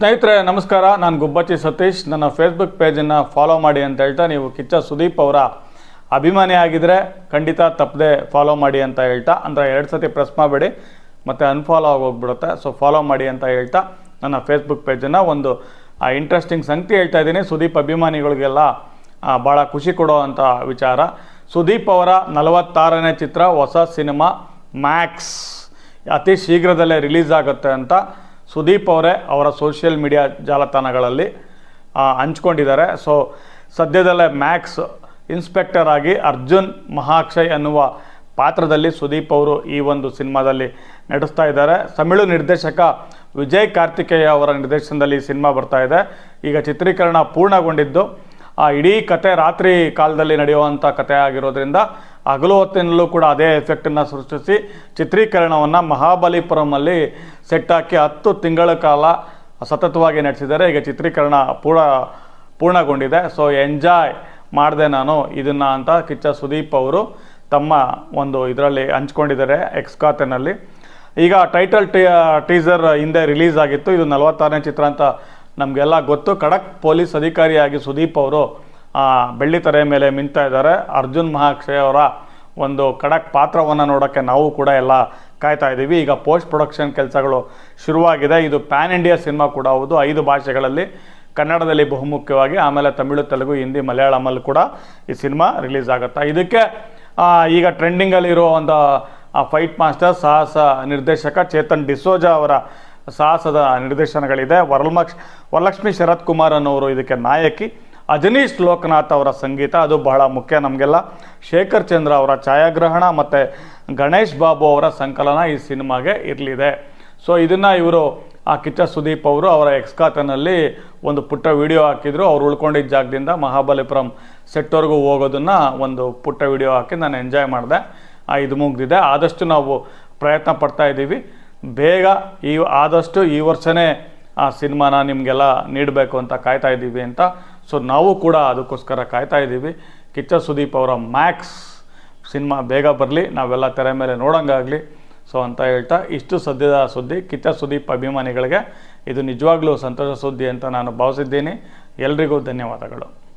ಸ್ನೇಹಿತರೆ, ನಮಸ್ಕಾರ. ನಾನು ಗುಬ್ಬಚ್ಚಿ ಸತೀಶ್. ನನ್ನ ಫೇಸ್ಬುಕ್ ಪೇಜನ್ನು ಫಾಲೋ ಮಾಡಿ ಅಂತ ಹೇಳ್ತಾ ನೀವು ಕಿಚ್ಚ ಸುದೀಪ್ ಅವರ ಅಭಿಮಾನಿ ಆಗಿದ್ದರೆ ಖಂಡಿತ ತಪ್ಪದೆ ಫಾಲೋ ಮಾಡಿ ಅಂತ ಹೇಳ್ತಾ, ಅಂದರೆ ಎರಡು ಸತಿ ಪ್ರೆಸ್ ಮಾಡಬೇಡಿ, ಮತ್ತು ಅನ್ಫಾಲೋ ಆಗೋಗ್ಬಿಡುತ್ತೆ ಸೊ ಫಾಲೋ ಮಾಡಿ ಅಂತ ಹೇಳ್ತಾ ನನ್ನ ಫೇಸ್ಬುಕ್ ಪೇಜನ್ನು ಒಂದು ಇಂಟ್ರೆಸ್ಟಿಂಗ್ ಸಂಗತಿ ಹೇಳ್ತಾ ಇದ್ದೀನಿ. ಸುದೀಪ್ ಅಭಿಮಾನಿಗಳಿಗೆಲ್ಲ ಭಾಳ ಖುಷಿ ಕೊಡೋ ಅಂಥ ವಿಚಾರ. ಸುದೀಪ್ ಅವರ ನಲವತ್ತಾರನೇ ಚಿತ್ರ, ಹೊಸ ಸಿನಿಮಾ ಮ್ಯಾಕ್ಸ್. ಅತಿ ಶೀಘ್ರದಲ್ಲೇ ರಿಲೀಸ್ ಆಗುತ್ತೆ ಅಂತ ಸುದೀಪ್ ಅವರೇ ಅವರ ಸೋಷಿಯಲ್ ಮೀಡಿಯಾ ಜಾಲತಾಣಗಳಲ್ಲಿ ಹಂಚ್ಕೊಂಡಿದ್ದಾರೆ. ಸೊ ಸದ್ಯದಲ್ಲೇ ಮ್ಯಾಕ್ಸ್ ಇನ್ಸ್ಪೆಕ್ಟರ್ ಆಗಿ ಅರ್ಜುನ್ ಮಹಾಕ್ಷಯ್ ಅನ್ನುವ ಪಾತ್ರದಲ್ಲಿ ಸುದೀಪ್ ಅವರು ಈ ಒಂದು ಸಿನಿಮಾದಲ್ಲಿ ನಟಿಸ್ತಾ ಇದ್ದಾರೆ. ತಮಿಳು ನಿರ್ದೇಶಕ ವಿಜಯ್ ಕಾರ್ತಿಕೇಯ ಅವರ ನಿರ್ದೇಶನದಲ್ಲಿ ಈ ಸಿನಿಮಾ ಬರ್ತಾ ಇದೆ. ಈಗ ಚಿತ್ರೀಕರಣ ಪೂರ್ಣಗೊಂಡಿದ್ದು, ಆ, ಇಡೀ ಕತೆ ರಾತ್ರಿ ಕಾಲದಲ್ಲಿ ನಡೆಯುವಂಥ ಕತೆ ಆಗಿರೋದ್ರಿಂದ ಹಗಲು ಹೊತ್ತಿನಲ್ಲೂ ಕೂಡ ಅದೇ ಎಫೆಕ್ಟನ್ನು ಸೃಷ್ಟಿಸಿ ಚಿತ್ರೀಕರಣವನ್ನು ಮಹಾಬಲಿಪುರಮಲ್ಲಿ ಸೆಟ್ ಹಾಕಿ ಹತ್ತು ತಿಂಗಳ ಕಾಲ ಸತತವಾಗಿ ನಡೆಸಿದ್ದಾರೆ. ಈಗ ಚಿತ್ರೀಕರಣ ಪೂರ್ಣ ಪೂರ್ಣಗೊಂಡಿದೆ. ಸೊ ಎಂಜಾಯ್ ಮಾಡಿದೆ ನಾನು ಇದನ್ನು ಅಂತ ಕಿಚ್ಚ ಸುದೀಪ್ ಅವರು ತಮ್ಮ ಒಂದು ಇದರಲ್ಲಿ ಹಂಚ್ಕೊಂಡಿದ್ದಾರೆ ಎಕ್ಸ್ ಖಾತೆನಲ್ಲಿ. ಈಗ ಟೈಟಲ್ ಟೀ ಟೀಸರ್ ಹಿಂದೆ ರಿಲೀಸ್ ಆಗಿತ್ತು. ಇದು ನಲವತ್ತಾರನೇ ಚಿತ್ರ ಅಂತ ನಮಗೆಲ್ಲ ಗೊತ್ತು. ಖಡಕ್ ಪೊಲೀಸ್ ಅಧಿಕಾರಿಯಾಗಿ ಸುದೀಪ್ ಅವರು ಆ, ಬೆಳ್ಳಿ ತೆರೆ ಮೇಲೆ ಮಿಂತಾ ಇದ್ದಾರೆ. ಅರ್ಜುನ್ ಅವರ ಒಂದು ಖಡಕ್ ಪಾತ್ರವನ್ನು ನೋಡೋಕ್ಕೆ ನಾವು ಕೂಡ ಎಲ್ಲ ಕಾಯ್ತಾ ಇದ್ದೀವಿ. ಈಗ ಪೋಸ್ಟ್ ಪ್ರೊಡಕ್ಷನ್ ಕೆಲಸಗಳು ಶುರುವಾಗಿದೆ. ಇದು ಪ್ಯಾನ್ ಇಂಡಿಯಾ ಸಿನಿಮಾ ಕೂಡ ಹೌದು. ಐದು ಭಾಷೆಗಳಲ್ಲಿ ಕನ್ನಡದಲ್ಲಿ ಬಹುಮುಖ್ಯವಾಗಿ ಆಮೇಲೆ ತಮಿಳು ತೆಲುಗು ಹಿಂದಿ ಮಲಯಾಳಮಲ್ಲಿ ಕೂಡ ಈ ಸಿನಿಮಾ ರಿಲೀಸ್ ಆಗುತ್ತೆ. ಇದಕ್ಕೆ ಈಗ ಟ್ರೆಂಡಿಂಗಲ್ಲಿ ಟ್ರೆಂಡಿಂಗಲ್ಲಿರೋ ಒಂದು ಫೈಟ್ ಮಾಸ್ಟರ್ ಸಾಹಸ ನಿರ್ದೇಶಕ ಚೇತನ್ ಡಿಸೋಜಾ ಅವರ ಸಾಹಸದ ನಿರ್ದೇಶನಗಳಿದೆ. ವರಲಕ್ಷ್ಮಿ ವರಲಕ್ಷ್ಮಿ ಶರತ್ ಕುಮಾರ್ ಅನ್ನೋರು ಇದಕ್ಕೆ ನಾಯಕಿ. ಅಜನೀಶ್ ಲೋಕನಾಥ್ ಅವರ ಸಂಗೀತ, ಅದು ಬಹಳ ಮುಖ್ಯ ನಮಗೆಲ್ಲ. ಶೇಖರ್ ಚಂದ್ರ ಅವರ ಛಾಯಾಗ್ರಹಣ ಮತ್ತು ಗಣೇಶ್ ಬಾಬು ಅವರ ಸಂಕಲನ ಈ ಸಿನಿಮಾಗೆ ಇರಲಿದೆ. ಸೊ ಇದನ್ನು ಇವರು, ಆ ಕಿಚ್ಚ ಸುದೀಪ್ ಅವರು ಅವರ ಎಕ್ಸ್ ಖಾತೆನಲ್ಲಿ ಒಂದು ಪುಟ್ಟ ವಿಡಿಯೋ ಹಾಕಿದ್ರು. ಅವ್ರು ಉಳ್ಕೊಂಡಿದ್ದ ಜಾಗದಿಂದ ಮಹಾಬಲಿಪುರಂ ಸೆಟ್ವರೆಗೂ ಹೋಗೋದನ್ನು ಒಂದು ಪುಟ್ಟ ವಿಡಿಯೋ ಹಾಕಿ ನಾನು ಎಂಜಾಯ್ ಮಾಡಿದೆ. ಇದು ಮುಗ್ದಿದೆ. ಆದಷ್ಟು ನಾವು ಪ್ರಯತ್ನ ಪಡ್ತಾ ಇದ್ದೀವಿ. ಬೇಗ ಈ, ಆದಷ್ಟು ಈ ವರ್ಷನೇ ಆ ಸಿನಿಮಾನ ನಿಮಗೆಲ್ಲ ನೀಡಬೇಕು ಅಂತ ಕಾಯ್ತಾ ಇದ್ದೀವಿ ಅಂತ ಸೊ ನಾವು ಕೂಡ ಅದಕ್ಕೋಸ್ಕರ ಕಾಯ್ತಾ ಇದ್ದೀವಿ. ಕಿಚ್ಚ ಸುದೀಪ್ ಅವರ ಮ್ಯಾಕ್ಸ್ ಸಿನಿಮಾ ಬೇಗ ಬರಲಿ, ನಾವೆಲ್ಲ ತೆರೆ ಮೇಲೆ ನೋಡೋಂಗಾಗಲಿ. ಸೊ ಅಂತ ಹೇಳ್ತಾ, ಇಷ್ಟು ಸದ್ಯದ ಸುದ್ದಿ, ಕಿಚ್ಚ ಸುದೀಪ್ ಅಭಿಮಾನಿಗಳಿಗೆ. ಇದು ನಿಜವಾಗ್ಲೂ ಸಂತೋಷ ಸುದ್ದಿ ಅಂತ ನಾನು ಭಾವಿಸಿದ್ದೀನಿ. ಎಲ್ರಿಗೂ ಧನ್ಯವಾದಗಳು.